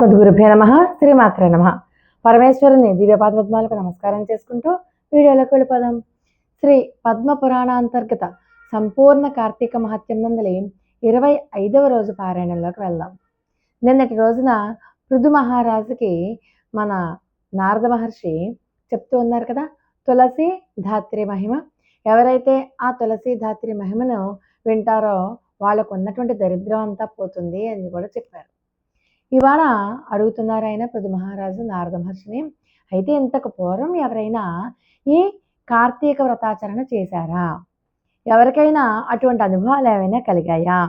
సద్గురుభ్యో నమ శ్రీమాత్రే నమ. పరమేశ్వరుని దివ్య పాదపద్మాలకు నమస్కారం చేసుకుంటూ వీడియోలోకి వెళ్ళిపోదాం. శ్రీ పద్మ పురాణాంతర్గత సంపూర్ణ కార్తీక మహత్యం నందలి ఇరవై ఐదవ రోజు పారాయణంలోకి వెళ్దాం. నిన్నటి రోజున పృథు మహారాజుకి మన నారద మహర్షి చెప్తూ ఉన్నారు కదా తులసి ధాత్రి మహిమ. ఎవరైతే ఆ తులసి ధాత్రి మహిమను వింటారో వాళ్ళకు ఉన్నటువంటి దరిద్రం అంతా పోతుంది అని కూడా చెప్పారు. ఇవాళ అడుగుతున్నారు ఆయన ప్రతి మహారాజు నారద మహర్షిని అయితే ఇంతకు పూర్వం ఎవరైనా ఈ కార్తీక వ్రతాచరణ చేశారా? ఎవరికైనా అటువంటి అనుభవాలు ఏమైనా కలిగాయా?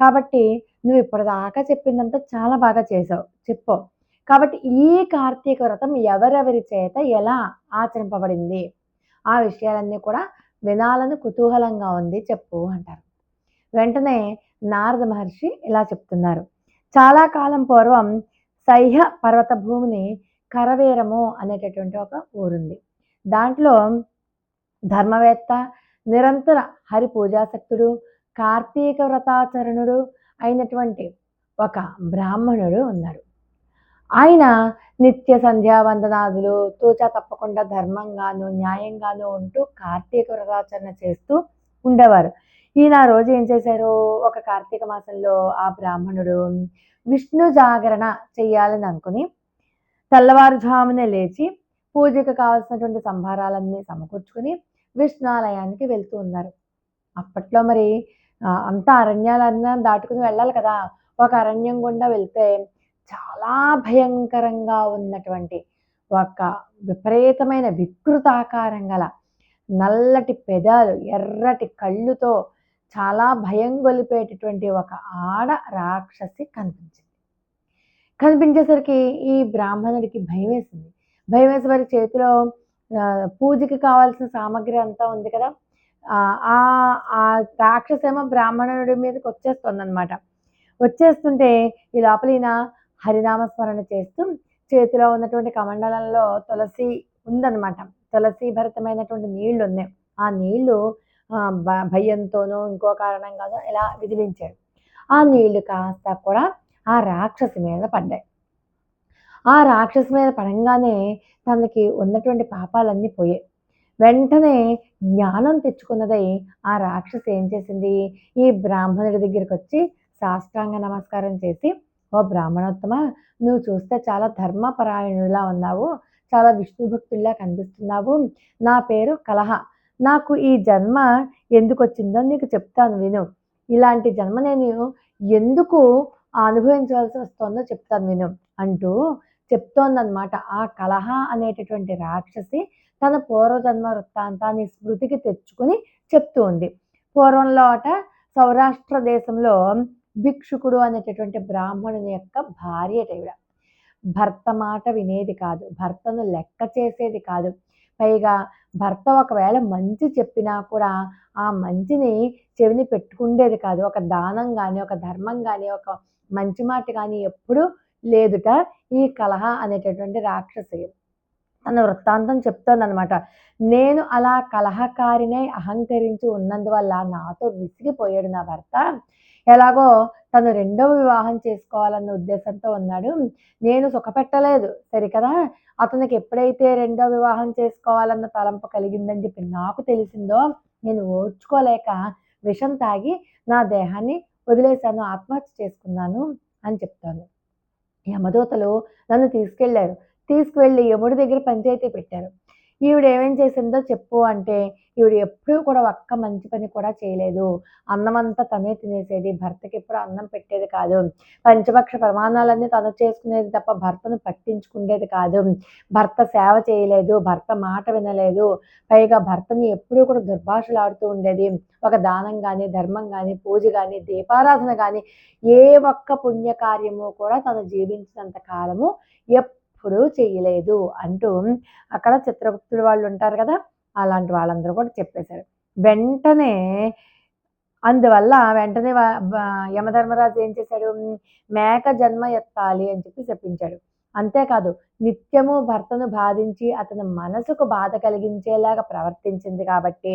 కాబట్టి నువ్వు ఇప్పటిదాకా చెప్పిందంతా చాలా బాగా చేసావు చెప్పు. కాబట్టి ఈ కార్తీక వ్రతం ఎవరెవరి చేత ఎలా ఆచరింపబడింది? ఆ విషయాలన్నీ కూడా వినాలని కుతూహలంగా ఉంది. చెప్పు అంటారు. వెంటనే నారద మహర్షి ఇలా చెప్తున్నారు. చాలా కాలం పూర్వం సహ్య పర్వత భూమిని కరవీరము అనేటటువంటి ఒక ఊరుంది. దాంట్లో ధర్మవేత్త నిరంతర హరి పూజాశక్తుడు కార్తీక వ్రతాచరణుడు అయినటువంటి ఒక బ్రాహ్మణుడు ఉన్నాడు. ఆయన నిత్య సంధ్యావందనాదులు తూచా తప్పకుండా ధర్మంగాను న్యాయంగాను ఉంటూ కార్తీక వ్రతాచరణ చేస్తూ ఉండేవారు. ఈయన ఆ రోజు ఏం చేశారు? ఒక కార్తీక మాసంలో ఆ బ్రాహ్మణుడు విష్ణు జాగరణ చెయ్యాలని అనుకుని తెల్లవారుజామునే లేచి పూజకు కావాల్సినటువంటి సంభారాలన్నీ సమకూర్చుకుని విష్ణాలయానికి వెళ్తూ ఉన్నారు. అప్పట్లో మరి అంత అంతా అరణ్యాలన్నా దాటుకుని వెళ్ళాలి కదా. ఒక అరణ్యం గుండా వెళ్తే చాలా భయంకరంగా ఉన్నటువంటి ఒక విపరీతమైన వికృతాకారం గల నల్లటి పెదాలు ఎర్రటి కళ్ళుతో చాలా భయం గొలిపేటటువంటి ఒక ఆడ రాక్షసి కనిపించింది. కనిపించేసరికి ఈ బ్రాహ్మణుడికి భయం వేసింది. భయం వేసి వారి చేతిలో పూజకి కావాల్సిన సామాగ్రి అంతా ఉంది కదా ఆ ఆ- రాక్షసేమో బ్రాహ్మణుడి మీదకి వచ్చేస్తుంది అనమాట వచ్చేస్తుంటే ఈ లోపల ఈయన హరినామస్మరణ చేస్తూ చేతిలో ఉన్నటువంటి కమండలంలో తులసి ఉందన్నమాట. తులసి భరితమైనటువంటి నీళ్ళు ఉన్నాయి ఆ నీళ్ళు భయంతోనో ఇంకో కారణంగానో ఇలా విదిలించాడు. ఆ నీళ్ళు కాస్త కూడా ఆ రాక్షసి మీద పడ్డాయి. ఆ రాక్షసి మీద పడంగానే తనకి ఉన్నటువంటి పాపాలన్నీ పోయాయి. వెంటనే జ్ఞానం తెచ్చుకున్నదై ఆ రాక్షసి ఏం చేసింది? ఈ బ్రాహ్మణుడి దగ్గరికి వచ్చి సాష్టాంగ నమస్కారం చేసి ఓ బ్రాహ్మణోత్తమ నువ్వు చూస్తే చాలా ధర్మపరాయణులా ఉన్నావు. చాలా విష్ణు భక్తుల్లా కనిపిస్తున్నావు. నా పేరు కలహ. నాకు ఈ జన్మ ఎందుకు వచ్చిందో నీకు చెప్తాను విను. ఇలాంటి జన్మ నేను ఎందుకు అనుభవించవలసి వస్తుందో చెప్తాను విను అంటూ చెప్తోందనమాట ఆ కలహ అనేటటువంటి రాక్షసి తన పూర్వజన్మ వృత్తాంతాన్ని స్మృతికి తెచ్చుకుని చెప్తూ ఉంది. పూర్వంలో అట సౌరాష్ట్ర దేశంలో భిక్షుకుడు అనేటటువంటి బ్రాహ్మణుని యొక్క భార్య ఈవిడ. భర్త మాట వినేది కాదు. భర్తను లెక్క చేసేది కాదు. పైగా భర్త ఒకవేళ మంచి చెప్పినా కూడా ఆ మంచిని చెవిని పెట్టుకుండేది కాదు. ఒక దానం కానీ ఒక ధర్మం కానీ ఒక మంచి మాట కానీ ఎప్పుడూ లేదుట ఈ కలహ అనేటటువంటి రాక్షసి. తన వృత్తాంతం చెప్తోందనమాట నేను అలా కలహకారినై అహంకరించి ఉన్నందువల్ల నాతో విసిగిపోయాడు నా భర్త. ఎలాగో తను రెండవ వివాహం చేసుకోవాలన్న ఉద్దేశంతో ఉన్నాడు. నేను సుఖపెట్టలేదు. సరికదా అతనికి ఎప్పుడైతే రెండో వివాహం చేసుకోవాలన్న తలంపు కలిగిందని చెప్పి నాకు తెలిసిందో నేను ఓర్చుకోలేక విషం తాగి నా దేహాన్ని వదిలేశాను ఆత్మహత్య చేసుకున్నాను అని చెప్తాను యమదూతలు నన్ను తీసుకెళ్ళారు. తీసుకువెళ్ళి యముడి దగ్గర పంచాయతీ పెట్టారు. ఈవిడ ఏమేం చేసిందో చెప్పు అంటే ఈవిడ ఎప్పుడూ కూడా ఒక్క మంచి పని కూడా చేయలేదు. అన్నం అంతా తనే తినేసేది భర్తకి ఎప్పుడు అన్నం పెట్టేది కాదు. పంచపక్ష ప్రమాణాలన్నీ తను చేసుకునేది తప్ప భర్తను పట్టించుకునేది కాదు. భర్త సేవ చేయలేదు భర్త మాట వినలేదు. పైగా భర్తని ఎప్పుడూ కూడా దుర్భాషలాడుతూ ఉండేది. ఒక దానం కానీ ధర్మం కానీ పూజ కానీ దీపారాధన కానీ ఏ ఒక్క పుణ్యకార్యము కూడా తను జీవించినంత కాలము ఎప్పుడు చేయలేదు అంటూ అక్కడ చిత్రగుప్తుడు వాళ్ళు ఉంటారు కదా అలాంటి వాళ్ళందరూ కూడా చెప్పేశారు. వెంటనే అందువల్ల వెంటనే యమధర్మరాజు ఏం చేశాడు? మేక జన్మ ఎత్తాలి అని చెప్పి చెప్పించాడు. అంతేకాదు నిత్యము భర్తను బాధించి అతని మనసుకు బాధ కలిగించేలాగా ప్రవర్తించింది కాబట్టి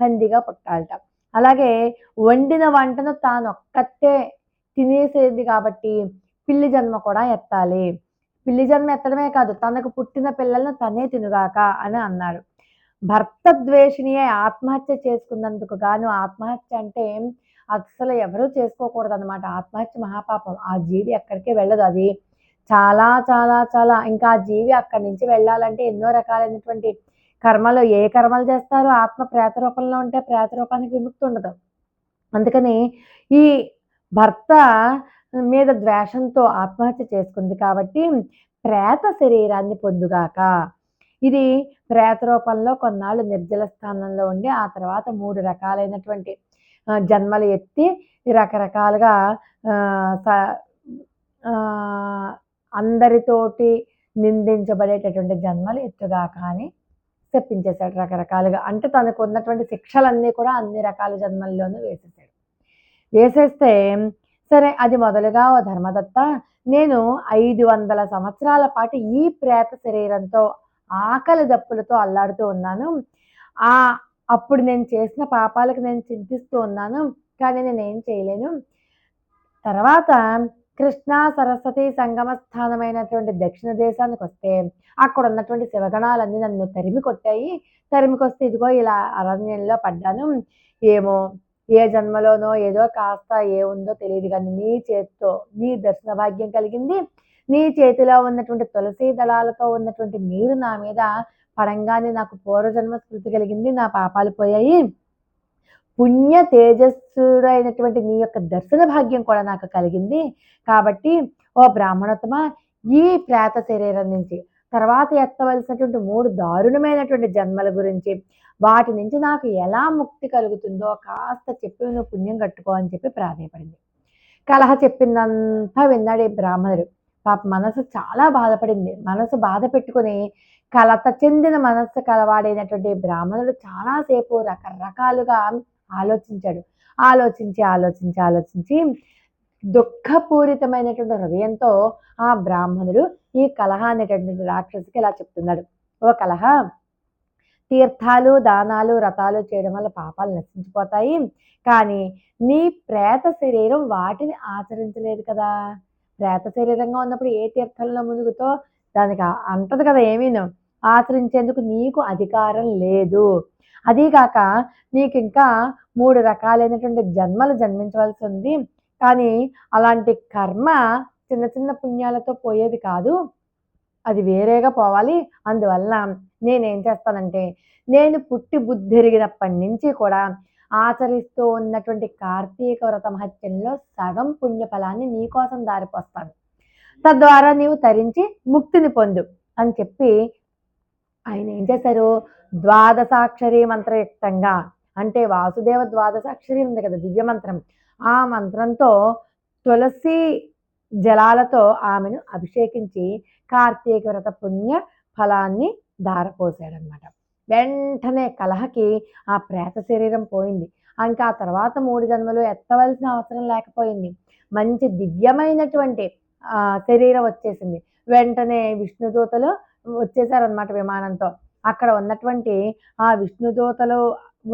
పందిగా పుట్టాలట. అలాగే వండిన వంటను తాను ఒక్కతే తినేసేది కాబట్టి పిల్లి జన్మ కూడా ఎత్తాలి. పిల్లి జన్మ ఎత్తడమే కాదు తనకు పుట్టిన పిల్లలను తనే తినుగాక అని అన్నాడు భర్త ద్వేషిని ఆత్మహత్య చేసుకున్నందుకు గాను ఆత్మహత్య అంటే అసలు ఎవరూ చేసుకోకూడదు అనమాట ఆత్మహత్య మహాపాపం. ఆ జీవి ఎక్కడికి వెళ్ళదు అది. చాలా చాలా చాలా. ఇంకా ఆ జీవి అక్కడి నుంచి వెళ్ళాలంటే ఎన్నో రకాలైనటువంటి కర్మలు ఏ కర్మలు చేస్తారో ఆత్మ ప్రేత రూపంలో ఉంటే ప్రేత రూపానికి విముక్తి ఉండదు. అందుకని ఈ భర్త మీద ద్వేషంతో ఆత్మహత్య చేసుకుంది కాబట్టి ప్రేత శరీరాన్ని పొందుగాక. ఇది ప్రేత రూపంలో కొన్నాళ్ళు నిర్జల స్థానంలో ఉండి ఆ తర్వాత మూడు రకాలైనటువంటి జన్మలు ఎత్తి రకరకాలుగా అందరితోటి నిందించబడేటటువంటి జన్మలు ఎత్తుగాక అని చెప్పించేశాడు రకరకాలుగా. అంటే తనకు ఉన్నటువంటి శిక్షలన్నీ కూడా అన్ని రకాల జన్మల్లోనూ వేసేసాడు వేసేస్తే సరే అది మొదలుగా ఓ ధర్మదత్త. నేను ఐదు వందల సంవత్సరాల పాటు ఈ ప్రేత శరీరంతో ఆకలి దప్పులతో అల్లాడుతూ ఉన్నాను. ఆ అప్పుడు నేను చేసిన పాపాలకు నేను చింతిస్తూ ఉన్నాను కానీ నేను ఏం చేయలేను. తర్వాత కృష్ణా సరస్వతి సంగమ స్థానమైనటువంటి దక్షిణ దేశానికి వస్తే అక్కడ ఉన్నటువంటి శివగణాలన్నీ నన్ను తరిమి కొట్టాయి. తరిమికొస్తే ఇదిగో ఇలా అరణ్యంలో పడ్డాను. ఏమో ఏ జన్మలోనో ఏదో కాస్త ఏముందో తెలియదు కానీ నీ చేతితో నీ దర్శన భాగ్యం కలిగింది. నీ చేతిలో ఉన్నటువంటి తులసి దళాలతో ఉన్నటువంటి నీరు నా మీద పడంగానే నాకు పూర్వజన్మ స్మృతి కలిగింది. నా పాపాలు పోయాయి. పుణ్య తేజస్సుడైనటువంటి నీ యొక్క దర్శన భాగ్యం కూడా నాకు కలిగింది. కాబట్టి ఓ బ్రాహ్మణోత్తమ ఈ ప్రేత శరీరం నుంచి తర్వాత ఎత్తవలసినటువంటి మూడు దారుణమైనటువంటి జన్మల గురించి వాటి నుంచి నాకు ఎలా ముక్తి కలుగుతుందో కాస్త చెప్పి నువ్వు పుణ్యం కట్టుకో అని చెప్పి ప్రాధాయపడింది. కలహ చెప్పిందంతా విన్నాడు ఈ బ్రాహ్మణుడు. పాప మనసు చాలా బాధపడింది. మనసు బాధ పెట్టుకుని కలత చెందిన మనస్సు కలవాడైనటువంటి బ్రాహ్మణుడు చాలాసేపు రకరకాలుగా ఆలోచించాడు. ఆలోచించి ఆలోచించి ఆలోచించి దుఃఖపూరితమైనటువంటి హృదయంతో ఆ బ్రాహ్మణుడు ఈ కలహ అనేటటువంటి రాక్షసుకి ఇలా చెప్తున్నాడు. ఓ కలహ తీర్థాలు దానాలు రథాలు చేయడం వల్ల పాపాలు నశించిపోతాయి. కానీ నీ ప్రేత శరీరం వాటిని ఆచరించలేదు కదా. ప్రేత శరీరంగా ఉన్నప్పుడు ఏ తీర్థంలో మునుగుతో దానికి అంటది కదా ఏమీను ఆచరించేందుకు నీకు అధికారం లేదు. అదీగాక నీకు ఇంకా మూడు రకాలైనటువంటి జన్మలు జన్మించవలసి ఉంది. కానీ అలాంటి కర్మ చిన్న చిన్న పుణ్యాలతో పోయేది కాదు. అది వేరేగా పోవాలి. అందువల్ల నేనేం చేస్తానంటే నేను పుట్టి బుద్ధిరిగినప్పటి నుంచి కూడా ఆచరిస్తూ ఉన్నటువంటి కార్తీక వ్రత మహత్యంలో సగం పుణ్యఫలాన్ని నీకోసం దారిపోస్తాను. తద్వారా నీవు తరించి ముక్తిని పొందు అని చెప్పి ఆయన ఏం చేశారు? ద్వాదశాక్షరి మంత్రయుక్తంగా అంటే వాసుదేవ ద్వాదశాక్షరి ఉంది కదా దివ్య మంత్రం. ఆ మంత్రంతో తులసి జలాలతో ఆమెను అభిషేకించి కార్తీక వ్రత పుణ్య ఫలాన్ని దారపోసాడనమాట వెంటనే కలహకి ఆ ప్రేత శరీరం పోయింది. ఇంకా ఆ తర్వాత మూడు జన్మలు ఎత్తవలసిన అవసరం లేకపోయింది. మంచి దివ్యమైనటువంటి శరీరం వచ్చేసింది. వెంటనే విష్ణుదూతలు వచ్చేసారనమాట విమానంతో. అక్కడ ఉన్నటువంటి ఆ విష్ణుదూతలు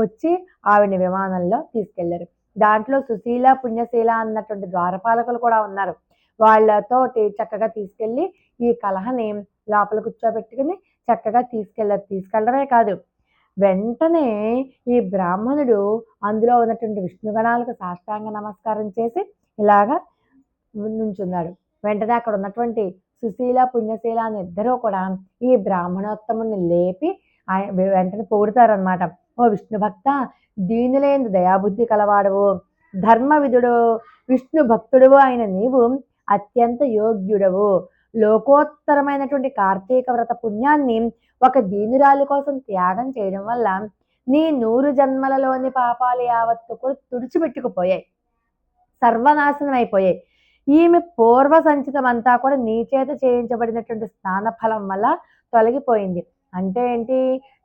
వచ్చి ఆవిడని విమానంలో తీసుకెళ్ళారు. దాంట్లో సుశీల పుణ్యశీల అన్నటువంటి ద్వారపాలకులు కూడా ఉన్నారు. వాళ్ళతో చక్కగా తీసుకెళ్ళి ఈ కలహని లోపల కూర్చోబెట్టుకుని చక్కగా తీసుకెళ్ళారు తీసుకెళ్ళడమే కాదు వెంటనే ఈ బ్రాహ్మణుడు అందులో ఉన్నటువంటి విష్ణుగణాలకు సాష్టాంగ నమస్కారం చేసి ఇలాగా నుంచున్నాడు. వెంటనే అక్కడ ఉన్నటువంటి సుశీల పుణ్యశీల అని ఇద్దరూ కూడా ఈ బ్రాహ్మణోత్తముని లేపి వెంటనే పొగుడతారనమాట ఓ విష్ణు భక్త దీనులేందు దయాబుద్ధి కలవాడవు. ధర్మ విధుడు విష్ణు భక్తుడువు అయిన నీవు అత్యంత యోగ్యుడవు. లోకోత్తరమైనటువంటి కార్తీక వ్రత పుణ్యాన్ని ఒక దీనురాలి కోసం త్యాగం చేయడం వల్ల నీ నూరు జన్మలలోని పాపాలు యావత్తు కూడా తుడిచిపెట్టుకుపోయాయి. సర్వనాశనం అయిపోయాయి ఈమె పూర్వ సంచితం అంతా కూడా నీ చేత చేయించబడినటువంటి స్నాన ఫలం వల్ల తొలగిపోయింది. అంటే ఏంటి?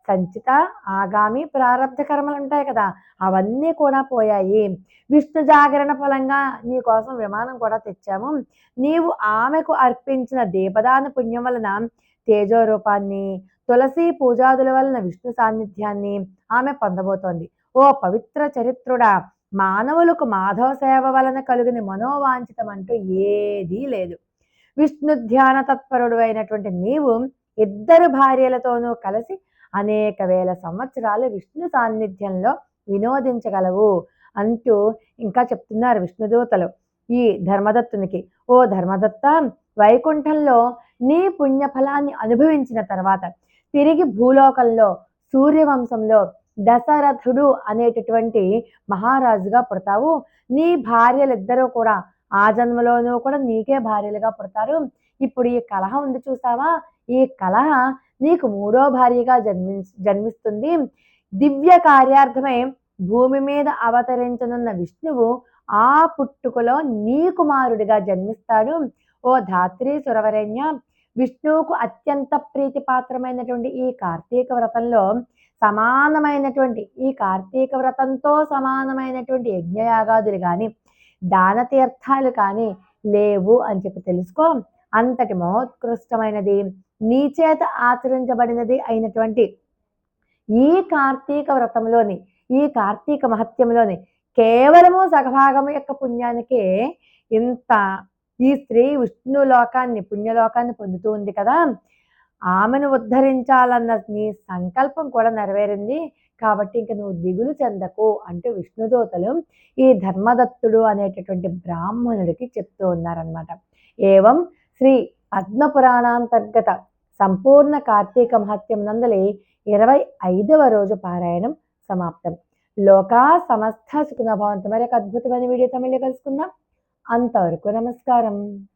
సంచిత ఆగామి ప్రారంభ కర్మలు ఉంటాయి కదా అవన్నీ కూడా పోయాయి. విష్ణు జాగరణ ఫలంగా నీ కోసం విమానం కూడా తెచ్చాము. నీవు ఆమెకు అర్పించిన దీపదాన పుణ్యం వలన తేజో రూపాన్ని తులసి పూజాదుల వలన విష్ణు సాన్నిధ్యాన్ని ఆమె పొందబోతోంది. ఓ పవిత్ర చరిత్రుడా! మానవులకు మాధవ సేవ వలన కలిగిన మనోవాంఛితం అంటూ ఏదీ లేదు. విష్ణు ధ్యాన తత్పరుడు అయినటువంటి నీవు ఇద్దరు భార్యలతోనూ కలిసి అనేక వేల సంవత్సరాలు విష్ణు సాన్నిధ్యంలో వినోదించగలవు అంటూ ఇంకా చెప్తున్నారు విష్ణుదూతలు ఈ ధర్మదత్తునికి. ఓ ధర్మదత్త వైకుంఠంలో నీ పుణ్యఫలాన్ని అనుభవించిన తర్వాత తిరిగి భూలోకంలో సూర్యవంశంలో దశరథుడు అనేటటువంటి మహారాజుగా పుడతావు. నీ భార్యలిద్దరూ కూడా ఆ జన్మలోనూ కూడా నీకే భార్యలుగా పుడతారు. ఇప్పుడు ఈ కలహ ఉంది చూసావా? ఈ కలహ నీకు మూడో భార్యగా జన్మి జన్మిస్తుంది. దివ్య కార్యార్థమై భూమి మీద అవతరించనున్న విష్ణువు ఆ పుట్టుకలో నీ కుమారుడిగా జన్మిస్తాడు. ఓ ధాత్రి సురవరణ్య విష్ణువుకు అత్యంత ప్రీతిపాత్రమైనటువంటి ఈ కార్తీక వ్రతంలో సమానమైనటువంటి ఈ కార్తీక వ్రతంతో సమానమైనటువంటి యజ్ఞయాగాదులు కానీ దాన తీర్థాలు కానీ లేవు అని చెప్పి తెలుసుకో. అంతటి మహోత్కృష్టమైనది నీ చేత ఆచరించబడినది అయినటువంటి ఈ కార్తీక వ్రతంలోని ఈ కార్తీక మహత్యంలోని కేవలము సగభాగము యొక్క పుణ్యానికే ఇంత ఈ స్త్రీ విష్ణు లోకాన్ని పుణ్యలోకాన్ని పొందుతూ ఉంది కదా. ఆమెను ఉద్ధరించాలన్న నీ సంకల్పం కూడా నెరవేరింది. కాబట్టి ఇంక నువ్వు దిగులు చెందకు అంటూ విష్ణుదూతలు ఈ ధర్మదత్తుడు అనేటటువంటి బ్రాహ్మణుడికి చెప్తూ ఉన్నారనమాట ఏవం శ్రీ పద్మపురాణాంతర్గత సంపూర్ణ కార్తీక మహత్యం నందలి ఇరవై ఐదవ రోజు పారాయణం సమాప్తం. లోకా సమస్త సుఖనభవంతు మరొక అద్భుతమైన వీడియోతో మళ్ళీ కలుసుకుందాం. అంతవరకు నమస్కారం.